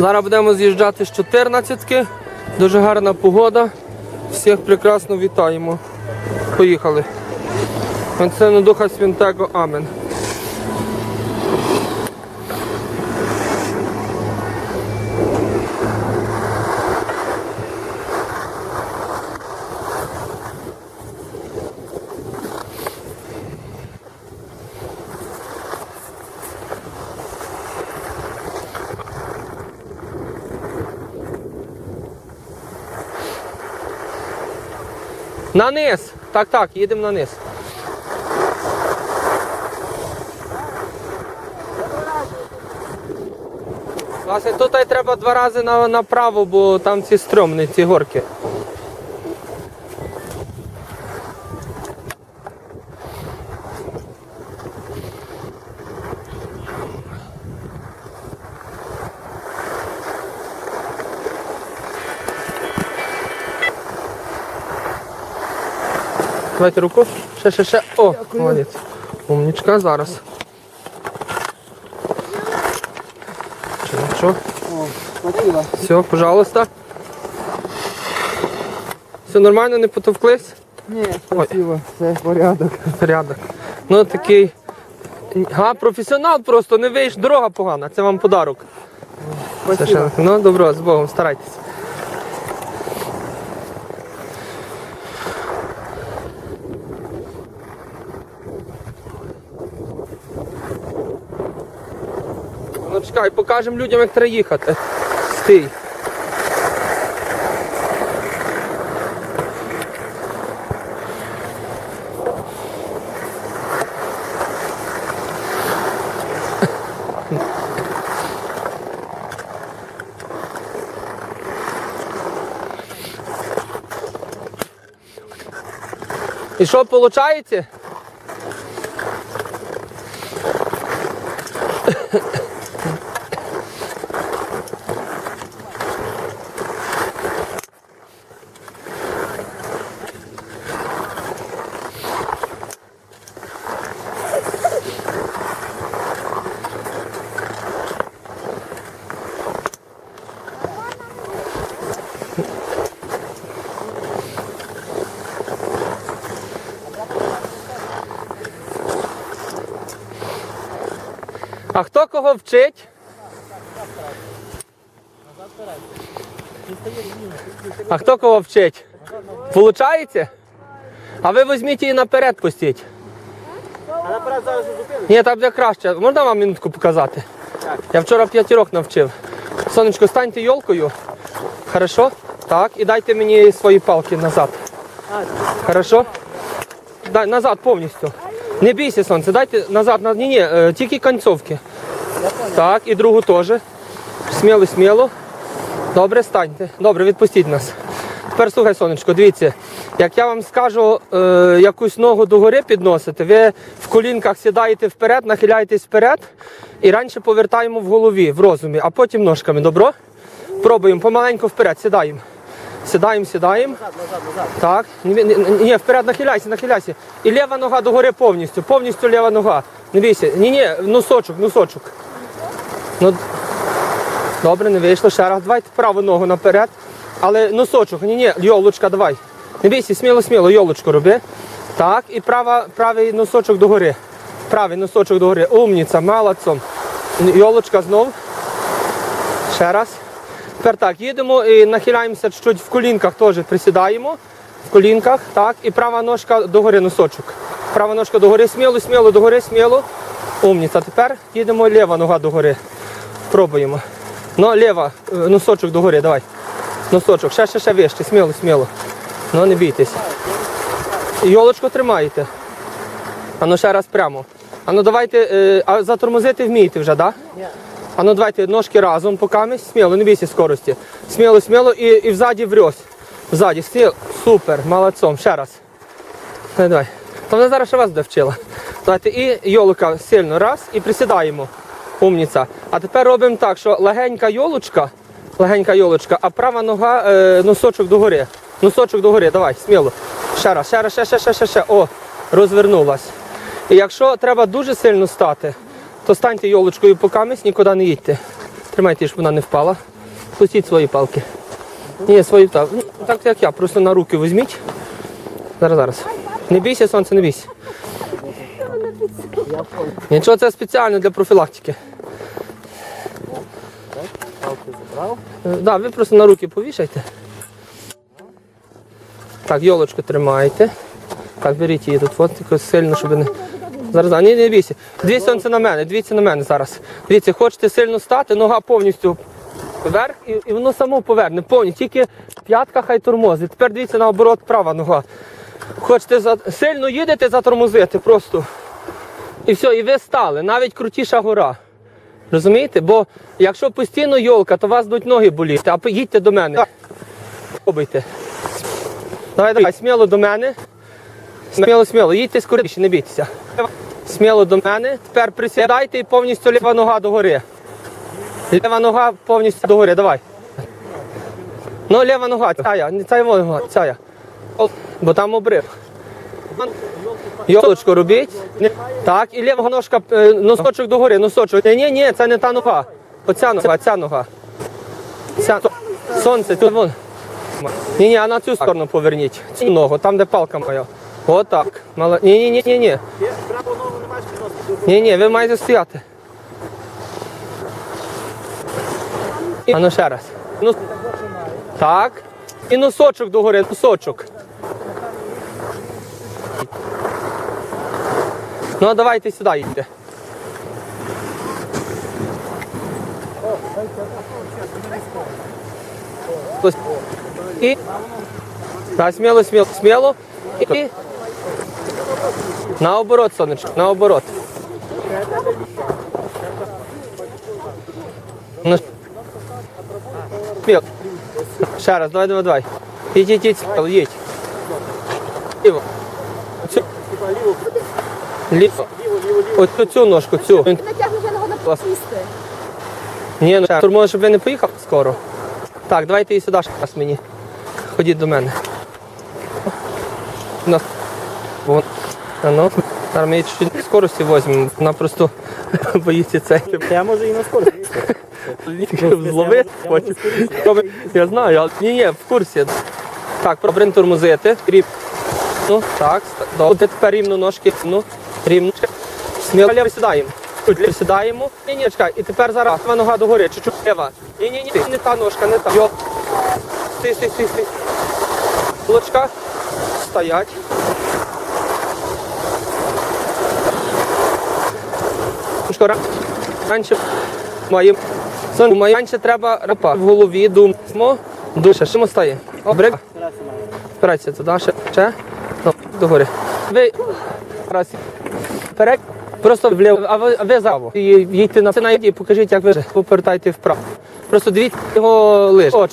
Зараз будемо з'їжджати з 14-ки. Дуже гарна погода. Всіх прекрасно вітаємо. Поїхали. Це Духа Святого. Амен. На низ. Так, так, їдемо на низ. Власне, тут треба два рази на, направо, бо там ці стрьомні, ці горки. Давайте руку. Ще, ще, ще. О, молодець. Умнічка, зараз. Чи що? О. Все, пожалуйста. Все нормально, не потовклись? Ні, спасибо, все порядок. Порядок. Ну такий. А, професіонал просто не вийш, дорога погана, це вам подарок. Спасибо. Ну, добро, з Богом, старайтесь. Чекай, покажемо людям, як треба їхати. Стій. І що виходить? А хто кого вчить? А хто кого вчить? Получається? А ви візьміть її наперед пустіть. А наперед зараз зупиниш? Ні, так буде краще. Можна вам минутку показати? Я вчора п'ятірок навчив. Сонечко, станьте йолкою. Хорошо? Так, і дайте мені свої палки назад. Хорошо? Дай назад повністю. Не бійся, сонце, дайте назад. на- Ні, ні, е, тільки концовки. Так, і другу теж. Сміло, сміло. Добре, станьте. Добре, відпустіть нас. Тепер слухай, сонечко, дивіться, як я вам скажу е, якусь ногу догори підносити, ви в колінках сідаєте вперед, нахиляєтесь вперед і раніше повертаємо в голові, в розумі, а потім ножками. Добро? Пробуємо помаленьку вперед, сідаємо. Сідаємо, сідаємо. Так. Ні, ні, ні, вперед нахиляйся, нахиляйся. І ліва нога догори повністю, повністю ліва нога. Не бійся. Ні, ні, носочок, носочок. Ну, добре, не вийшло. Ще раз. Давайте праву ногу наперед. Але носочок, ні, ні, йолочка, давай. Не бійся, сміло, сміло, йолочку роби. Так, і права, правий носочок догори. Правий носочок догори. Умніця, молодцом. Йолочка знов. Ще раз. Тепер так, їдемо і нахиляємося чуть в колінках теж присідаємо. В колінках, так, і права ножка догори носочок. Права ножка догори, сміло, сміло, догори, сміло. Умніця. Тепер їдемо ліва нога догори. Пробуємо. Ну, ліва, е, носочок догори, давай. Носочок, ще, ще, ще вище, сміло, сміло. Ну, не бійтесь. Йолочку тримаєте. А ну ще раз прямо. А ну давайте, е, а затормозити вмієте вже, так? Да? А ну давайте ножки разом покамись, сміло, не бійся скорості. Сміло, сміло і, і взаді врьось. Взаді, стіл. Супер, молодцом. Ще раз. Давай, давай. То вона зараз ще вас буде вчила. Давайте і йолка сильно раз і присідаємо. Умніця. А тепер робимо так, що легенька йолочка, легенька йолочка, а права нога е, носочок догори. Носочок догори, давай, сміло. Ще раз, ще раз, ще, ще, ще, ще, ще. О, розвернулась. І якщо треба дуже сильно стати, то станьте йолочкою по камісь, нікуди не їдьте. Тримайте, щоб вона не впала. Пустіть свої палки. Ні, свої так. Ну, Так як я, просто на руки візьміть. Зараз, зараз. Не бійся, сонце, не бійся. Нічого, це спеціально для профілактики. Да, ви просто на руки повішайте. Так, йолочку тримайте. Так, беріть її тут, от сильно, щоб не. Зараз, а, ні, не бійся. Дивіться сонце на мене, дивіться на мене зараз. Дивіться, хочете сильно стати, нога повністю вверх і, і воно само поверне, повністю. Тільки п'ятка хай тормозить. Тепер дивіться наоборот, права нога. Хочете за... сильно їдете затормозити просто. І все, і ви стали, навіть крутіша гора. Розумієте? Бо якщо постійно йолка, то вас будуть ноги боліти, а їдьте до мене. Пробуйте. Давай, давай, сміло до мене. Сміло, сміло, їдьте скоріше, не бійтеся. Сміло до мене. Тепер присідайте і повністю ліва нога догори. Ліва нога повністю догори, давай. Ну, ліва нога, ця, не ця нога, ця. Бо там обрив. Йолочку робіть. Так, і ліва ножка, е, носочок догори, носочок. Ні, ні, ні, це не та нога. Оця нога, ця нога. Ця. Сонце, тут вон. Ні, ні, а на цю сторону поверніть. Цю ногу, там де палка моя. Отак. Мала... Ні, ні, ні, ні, ні. Ні, ні, ви маєте стояти. А ну ще раз. Ну, так. І носочок догори, носочок. Ну, а давайте сюди. Ось. І. Так, сміло, сміло, сміло. І. Наоборот, сонечко, наоборот. Ну. Ще раз, давай, давай, давай. Їдь, їдь, їдь, їдь. Ліво. Цю. Ліво. Ось цю, цю ножку, цю. Не тягнеш його на Клас. Ні, ну турмо, щоб ви не поїхав скоро. Так, давайте і сюди раз мені. Ходіть до мене. Вон. А ну. Зараз ми її чуть скорості візьмемо. Вона просто боїться цей. Я можу і на скорості. Злови потім. Я знаю, але ні, ні, в курсі. Так, пробрин тормозити. Ну, так, добре. Тепер рівно ножки. Ну, рівно. Сміло присідаємо. Присідаємо. Ні, ні, чекай. І тепер зараз ліва нога догори, чуть-чуть ліва. Ні, ні, ні, не та ножка, не та. Йо. Стій, стій, стій, стій. Лучка. Стоять. Шкора. Раніше маємо. Сон, раніше треба рапа. В голові думаємо. Душа, що стає? Обрик. Впирайся туди, ще. ще. Ну, догори. Ви раз. Вперед. Просто вліво, а ви, ви заво. І їдьте на це на і покажіть, як ви повертаєте вправо. Просто дивіться його лиш. Оч.